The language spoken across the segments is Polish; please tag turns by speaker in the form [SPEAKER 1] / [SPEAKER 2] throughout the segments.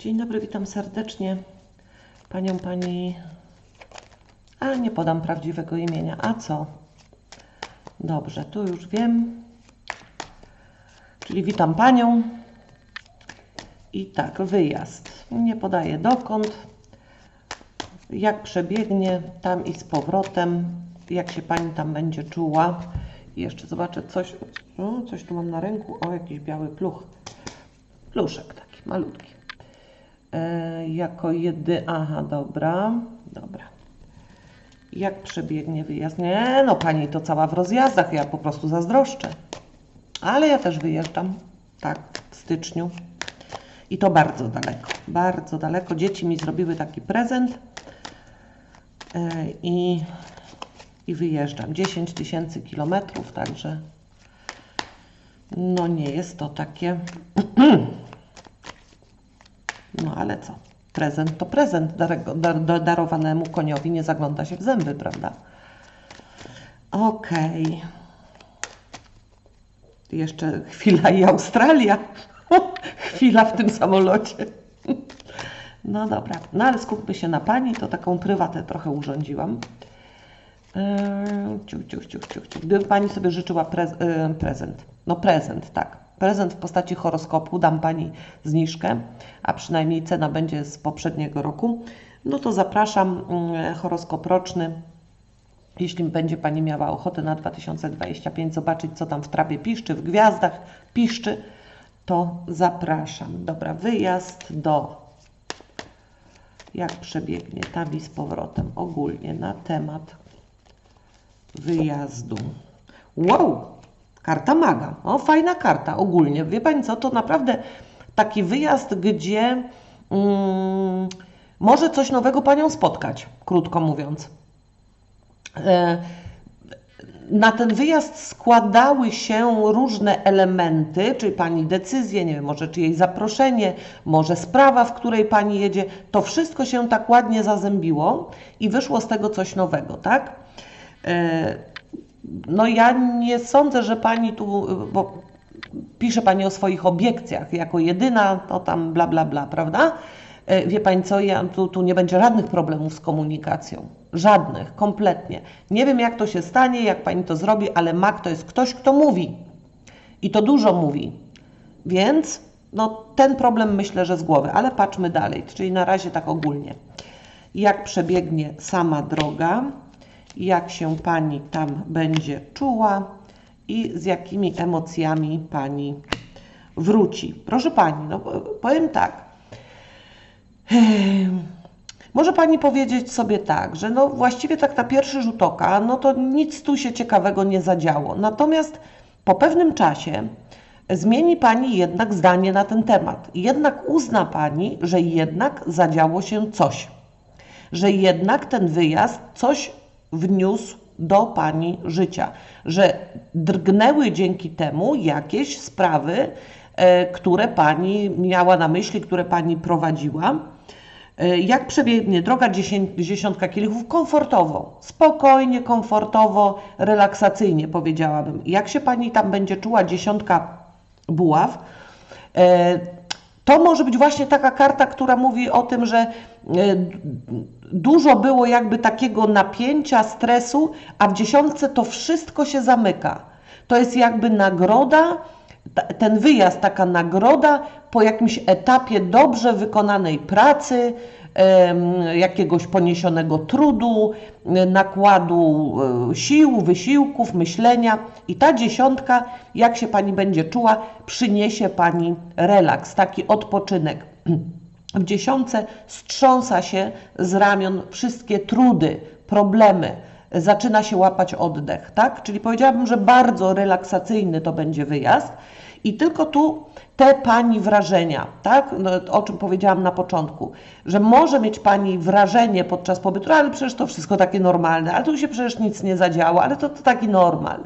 [SPEAKER 1] Dzień dobry, witam serdecznie panią pani. A nie podam prawdziwego imienia. A co? Dobrze, tu już wiem. Czyli witam panią. I tak, wyjazd. Nie podaję dokąd. Jak przebiegnie tam i z powrotem. Jak się pani tam będzie czuła. I jeszcze zobaczę coś. O, coś tu mam na ręku. O, jakiś biały pluch. Pluszek taki malutki. E, jako jedy. Aha, dobra, dobra. Jak przebiegnie wyjazd? Nie, no pani to cała w rozjazdach, ja po prostu zazdroszczę. Ale ja też wyjeżdżam, tak, w styczniu. I to bardzo daleko, bardzo daleko. Dzieci mi zrobiły taki prezent e, i, i wyjeżdżam. 10 tysięcy kilometrów, także no nie jest to takie co? Prezent to prezent. Dar, dar, darowanemu koniowi nie zagląda się w zęby, prawda? Okej. Jeszcze chwila i Australia. chwila w tym samolocie. no dobra. No ale skupmy się na pani. To taką prywatę trochę urządziłam. Yy, ciuch, ciuch, ciuch, ciuch, ciuch. Gdyby pani sobie życzyła prez, yy, prezent. No prezent, tak prezent w postaci horoskopu, dam Pani zniżkę, a przynajmniej cena będzie z poprzedniego roku, no to zapraszam, mm, horoskop roczny. Jeśli będzie Pani miała ochotę na 2025 zobaczyć, co tam w trawie piszczy, w gwiazdach piszczy, to zapraszam. Dobra, wyjazd do jak przebiegnie tam i z powrotem ogólnie na temat wyjazdu. Wow! Karta maga. O, fajna karta ogólnie. Wie Pani co, to naprawdę taki wyjazd, gdzie mm, może coś nowego Panią spotkać, krótko mówiąc. E, na ten wyjazd składały się różne elementy, czyli Pani decyzje, nie wiem, może czyjeś zaproszenie, może sprawa, w której Pani jedzie. To wszystko się tak ładnie zazębiło i wyszło z tego coś nowego, tak? E, no ja nie sądzę, że pani tu, bo pisze pani o swoich obiekcjach, jako jedyna, to tam bla, bla, bla, prawda? E, wie pani co, ja, tu, tu nie będzie żadnych problemów z komunikacją. Żadnych, kompletnie. Nie wiem, jak to się stanie, jak pani to zrobi, ale mak to jest ktoś, kto mówi. I to dużo mówi. Więc no, ten problem myślę, że z głowy, ale patrzmy dalej, czyli na razie tak ogólnie. Jak przebiegnie sama droga, jak się Pani tam będzie czuła i z jakimi emocjami Pani wróci. Proszę Pani, no powiem tak. Może Pani powiedzieć sobie tak, że no właściwie tak na pierwszy rzut oka, no to nic tu się ciekawego nie zadziało. Natomiast po pewnym czasie zmieni Pani jednak zdanie na ten temat. Jednak uzna Pani, że jednak zadziało się coś. Że jednak ten wyjazd coś wniósł do Pani życia, że drgnęły dzięki temu jakieś sprawy, e, które Pani miała na myśli, które Pani prowadziła. E, jak przebiegnie droga dziesiątka kielichów? Komfortowo, spokojnie, komfortowo, relaksacyjnie powiedziałabym. Jak się Pani tam będzie czuła dziesiątka buław? E, to może być właśnie taka karta, która mówi o tym, że dużo było jakby takiego napięcia, stresu, a w dziesiątce to wszystko się zamyka. To jest jakby nagroda, ten wyjazd, taka nagroda po jakimś etapie dobrze wykonanej pracy, jakiegoś poniesionego trudu, nakładu e, sił, wysiłków, myślenia. I ta dziesiątka, jak się pani będzie czuła, przyniesie pani relaks, taki odpoczynek. W dziesiątce strząsa się z ramion wszystkie trudy, problemy, zaczyna się łapać oddech, tak? Czyli powiedziałabym, że bardzo relaksacyjny to będzie wyjazd. I tylko tu te Pani wrażenia, tak? No, o czym powiedziałam na początku, że może mieć Pani wrażenie podczas pobytu, ale przecież to wszystko takie normalne, ale tu się przecież nic nie zadziało, ale to, to taki normal.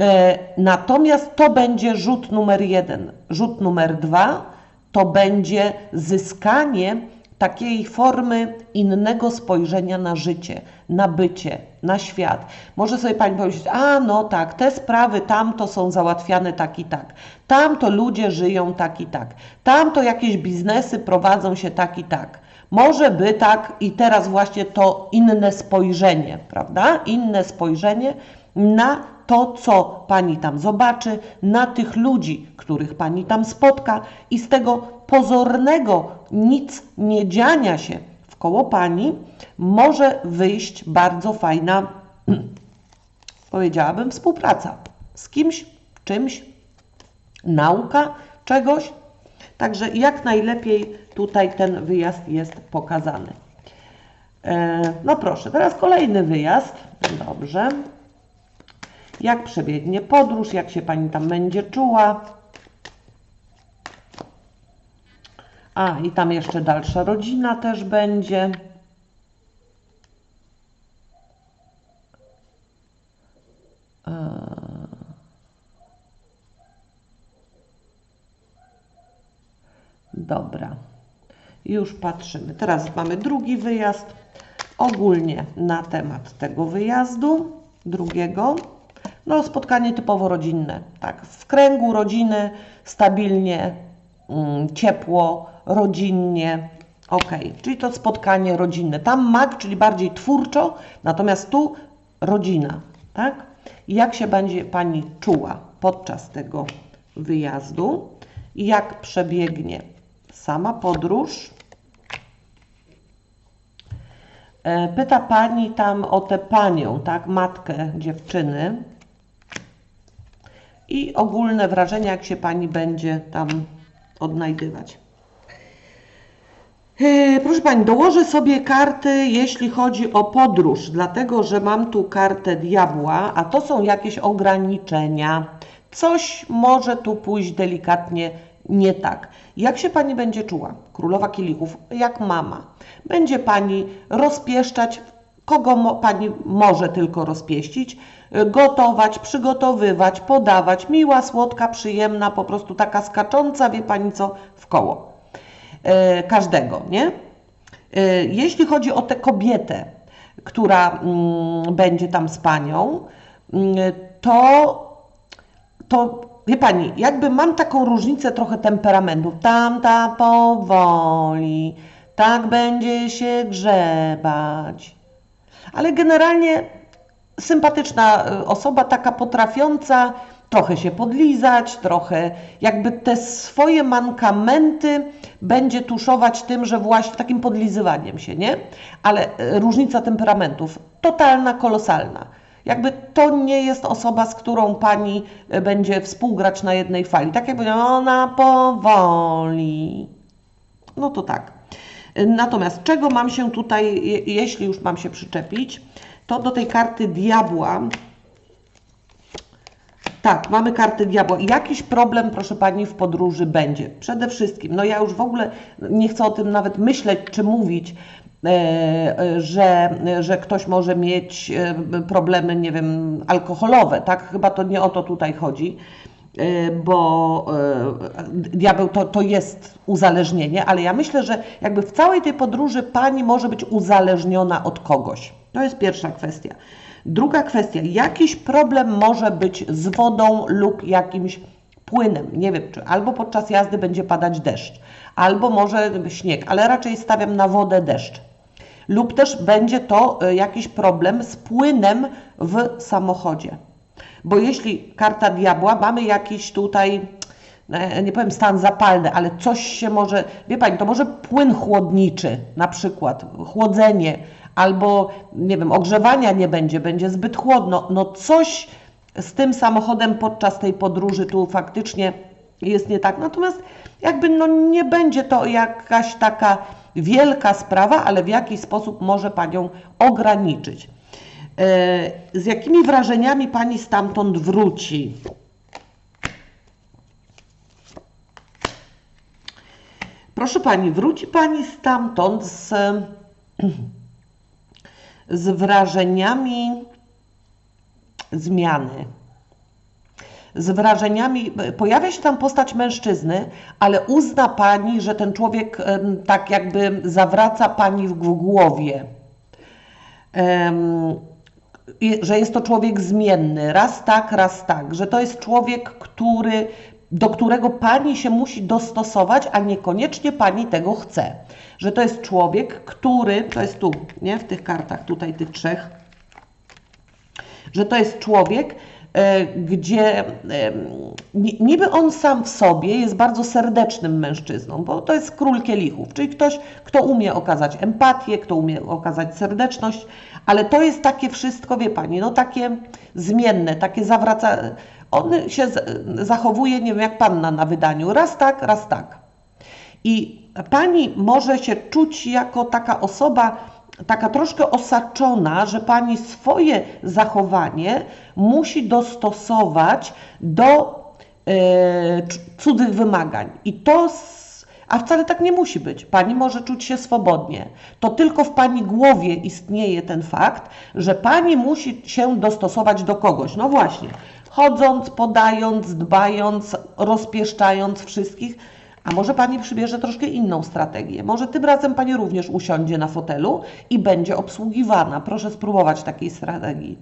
[SPEAKER 1] E, natomiast to będzie rzut numer jeden. Rzut numer dwa to będzie zyskanie takiej formy innego spojrzenia na życie, na bycie, na świat. Może sobie Pani powiedzieć, a no tak, te sprawy tam to są załatwiane tak i tak, tam to ludzie żyją tak i tak, tam to jakieś biznesy prowadzą się tak i tak. Może by tak i teraz właśnie to inne spojrzenie, prawda? Inne spojrzenie na to, co Pani tam zobaczy, na tych ludzi, których Pani tam spotka i z tego pozornego nic nie dziania się w koło Pani może wyjść bardzo fajna, powiedziałabym, współpraca z kimś, czymś, nauka czegoś. Także jak najlepiej tutaj ten wyjazd jest pokazany. E, no proszę, teraz kolejny wyjazd. Dobrze jak przebiegnie podróż, jak się Pani tam będzie czuła. A, i tam jeszcze dalsza rodzina też będzie. Dobra, już patrzymy. Teraz mamy drugi wyjazd. Ogólnie na temat tego wyjazdu drugiego. No, spotkanie typowo rodzinne, tak. W kręgu rodziny, stabilnie, mm, ciepło, rodzinnie. Ok, czyli to spotkanie rodzinne. Tam mak, czyli bardziej twórczo, natomiast tu rodzina, tak? Jak się będzie Pani czuła podczas tego wyjazdu? Jak przebiegnie sama podróż? E, pyta Pani tam o tę panią, tak, matkę dziewczyny i ogólne wrażenia, jak się Pani będzie tam odnajdywać. E, proszę Pani, dołożę sobie karty, jeśli chodzi o podróż, dlatego że mam tu kartę diabła, a to są jakieś ograniczenia. Coś może tu pójść delikatnie nie tak. Jak się Pani będzie czuła? Królowa kielichów, jak mama. Będzie Pani rozpieszczać, kogo mo Pani może tylko rozpieścić, gotować, przygotowywać, podawać. Miła, słodka, przyjemna, po prostu taka skacząca, wie Pani co, w koło. E, każdego, nie? E, jeśli chodzi o tę kobietę, która mm, będzie tam z Panią, mm, to, to wie Pani, jakby mam taką różnicę trochę temperamentu. Tamta powoli, tak będzie się grzebać. Ale generalnie sympatyczna y, osoba, taka potrafiąca trochę się podlizać, trochę jakby te swoje mankamenty będzie tuszować tym, że właśnie takim podlizywaniem się, nie? Ale y, różnica temperamentów totalna, kolosalna. Jakby to nie jest osoba, z którą pani y, będzie współgrać na jednej fali. Tak jak powiedziałam, ona powoli. No to tak. Natomiast czego mam się tutaj, jeśli już mam się przyczepić, to do tej karty diabła. Tak, mamy kartę diabła. Jakiś problem, proszę Pani, w podróży będzie. Przede wszystkim, no ja już w ogóle nie chcę o tym nawet myśleć czy mówić, e, e, że, że ktoś może mieć e, problemy, nie wiem, alkoholowe, tak? Chyba to nie o to tutaj chodzi bo diabeł to, to jest uzależnienie, ale ja myślę, że jakby w całej tej podróży pani może być uzależniona od kogoś. To jest pierwsza kwestia. Druga kwestia, jakiś problem może być z wodą lub jakimś płynem. Nie wiem, czy albo podczas jazdy będzie padać deszcz, albo może śnieg, ale raczej stawiam na wodę deszcz. Lub też będzie to e, jakiś problem z płynem w samochodzie. Bo jeśli karta diabła, mamy jakiś tutaj, nie powiem stan zapalny, ale coś się może, wie Pani, to może płyn chłodniczy, na przykład, chłodzenie, albo nie wiem, ogrzewania nie będzie, będzie zbyt chłodno. No coś z tym samochodem podczas tej podróży tu faktycznie jest nie tak. Natomiast jakby no nie będzie to jakaś taka wielka sprawa, ale w jakiś sposób może Panią ograniczyć. E, z jakimi wrażeniami Pani stamtąd wróci? Proszę Pani, wróci Pani stamtąd z z wrażeniami zmiany. z wrażeniami, pojawia się tam postać mężczyzny, ale uzna pani, że ten człowiek tak jakby zawraca pani w głowie. Że jest to człowiek zmienny, raz tak, raz tak, że to jest człowiek, który, do którego pani się musi dostosować, a niekoniecznie pani tego chce. Że to jest człowiek, który, to jest tu, nie, w tych kartach, tutaj tych trzech, że to jest człowiek, e, gdzie ni- niby on sam w sobie jest bardzo serdecznym mężczyzną, bo to jest król kielichów, czyli ktoś, kto umie okazać empatię, kto umie okazać serdeczność, ale to jest takie wszystko, wie pani, no takie zmienne, takie zawraca. On się zachowuje, nie wiem, jak panna na wydaniu, raz tak, raz tak. I pani może się czuć jako taka osoba, taka troszkę osaczona, że pani swoje zachowanie musi dostosować do e, cudzych wymagań. I to, a wcale tak nie musi być. Pani może czuć się swobodnie. To tylko w pani głowie istnieje ten fakt, że pani musi się dostosować do kogoś. No właśnie, chodząc, podając, dbając, rozpieszczając wszystkich. A może Pani przybierze troszkę inną strategię? Może tym razem Pani również usiądzie na fotelu i będzie obsługiwana. Proszę spróbować takiej strategii.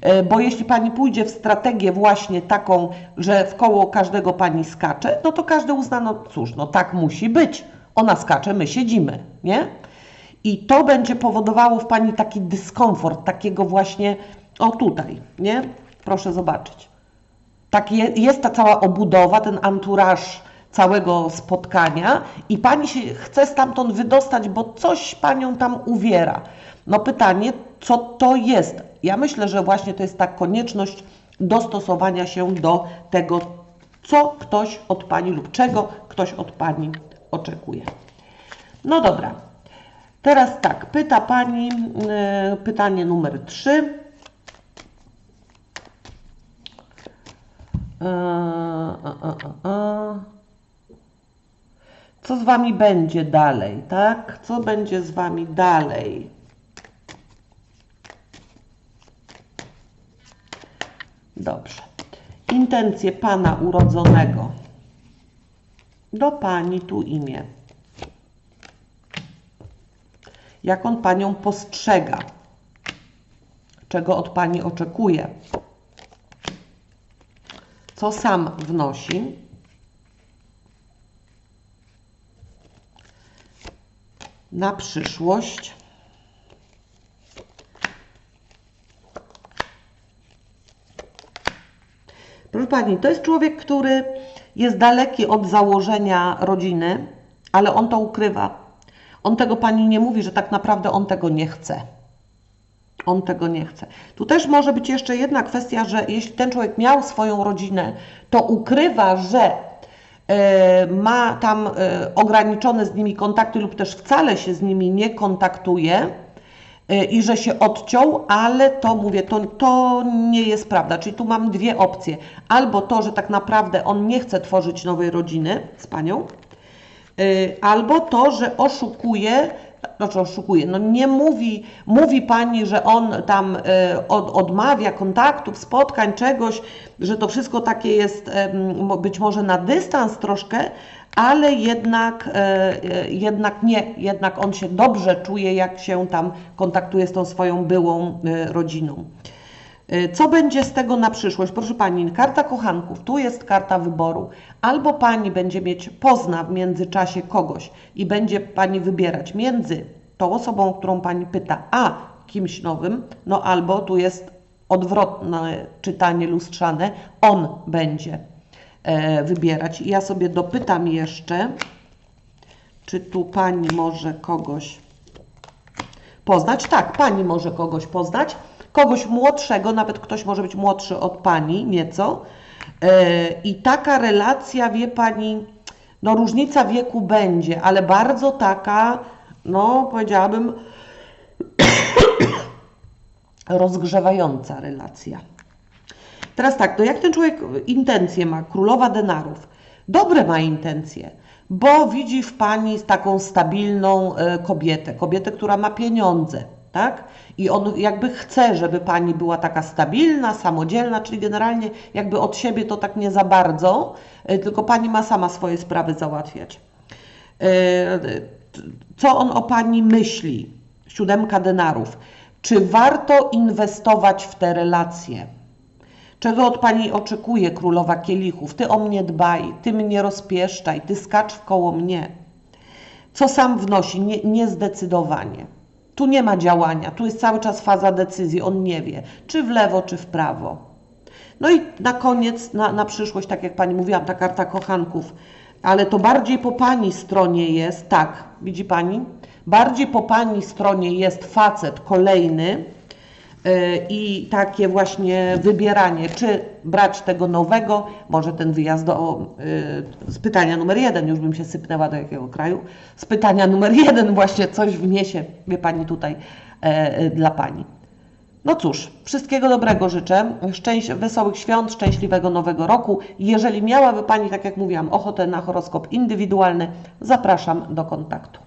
[SPEAKER 1] E, Bo jeśli Pani pójdzie w strategię właśnie taką, że w koło każdego Pani skacze, no to każdy uzna, no cóż, no tak musi być. Ona skacze, my siedzimy, nie? I to będzie powodowało w Pani taki dyskomfort, takiego właśnie, o tutaj, nie? Proszę zobaczyć tak je, jest ta cała obudowa, ten anturaż całego spotkania i pani się chce stamtąd wydostać, bo coś panią tam uwiera. No pytanie, co to jest? Ja myślę, że właśnie to jest ta konieczność dostosowania się do tego, co ktoś od pani lub czego ktoś od pani oczekuje. No dobra. Teraz tak, pyta pani, yy, pytanie numer 3. a, a, a. Co z wami będzie dalej, tak? Co będzie z wami dalej? Dobrze. Intencje pana urodzonego. Do pani tu imię. Jak on panią postrzega? Czego od pani oczekuje? Co sam wnosi. Na przyszłość. Proszę Pani, to jest człowiek, który jest daleki od założenia rodziny, ale on to ukrywa. On tego Pani nie mówi, że tak naprawdę on tego nie chce on tego nie chce. Tu też może być jeszcze jedna kwestia, że jeśli ten człowiek miał swoją rodzinę, to ukrywa, że e, ma tam e, ograniczone z nimi kontakty lub też wcale się z nimi nie kontaktuje e, i że się odciął, ale to mówię, to, to nie jest prawda. Czyli tu mam dwie opcje. Albo to, że tak naprawdę on nie chce tworzyć nowej rodziny z panią, albo to, że oszukuje, znaczy oszukuje, no nie mówi, mówi pani, że on tam y, od, odmawia kontaktów, spotkań, czegoś, że to wszystko takie jest mo- być może na dystans troszkę, ale jednak, e, e, jednak nie, jednak on się dobrze czuje, jak się tam kontaktuje z tą swoją byłą e, rodziną. Y, Co będzie z tego na przyszłość? Proszę Pani, karta kochanków, tu jest karta wyboru. Albo Pani będzie mieć, pozna w międzyczasie kogoś i będzie Pani wybierać między tą osobą, którą Pani pyta, a kimś nowym, no albo tu jest odwrotne czytanie lustrzane, on będzie e, wybierać. I ja sobie dopytam jeszcze, czy tu Pani może kogoś poznać. Tak, pani może kogoś poznać, kogoś młodszego, nawet ktoś może być młodszy od pani nieco. E, I taka relacja, wie pani, no różnica wieku będzie, ale bardzo taka, no powiedziałabym, rozgrzewająca relacja. Teraz tak, to jak ten człowiek intencje ma, królowa denarów, dobre ma intencje, bo widzi w pani taką stabilną e, kobietę, kobietę, która ma pieniądze, tak? I on jakby chce, żeby pani była taka stabilna, samodzielna, czyli generalnie jakby od siebie to tak nie za bardzo, y, tylko pani ma sama swoje sprawy załatwiać. Y, Co on o pani myśli? Siódemka denarów. Czy warto inwestować w te relacje? Czego od pani oczekuje królowa kielichów? Ty o mnie dbaj, ty mnie rozpieszczaj, ty skacz w koło mnie. Co sam wnosi? Nie, niezdecydowanie. Tu nie ma działania, tu jest cały czas faza decyzji, on nie wie, czy w lewo, czy w prawo. No i na koniec, na, na przyszłość, tak jak pani mówiłam, ta karta kochanków, ale to bardziej po pani stronie jest, tak, widzi pani? Bardziej po pani stronie jest facet kolejny, i takie właśnie wybieranie, czy brać tego nowego, może ten wyjazd do yy, z pytania numer jeden, już bym się sypnęła do jakiego kraju, z pytania numer jeden właśnie coś wniesie, wie Pani tutaj, yy, dla Pani. No cóż, wszystkiego dobrego życzę, wesołych świąt, szczęśliwego nowego roku. Jeżeli miałaby Pani, tak jak mówiłam, ochotę na horoskop indywidualny, zapraszam do kontaktu.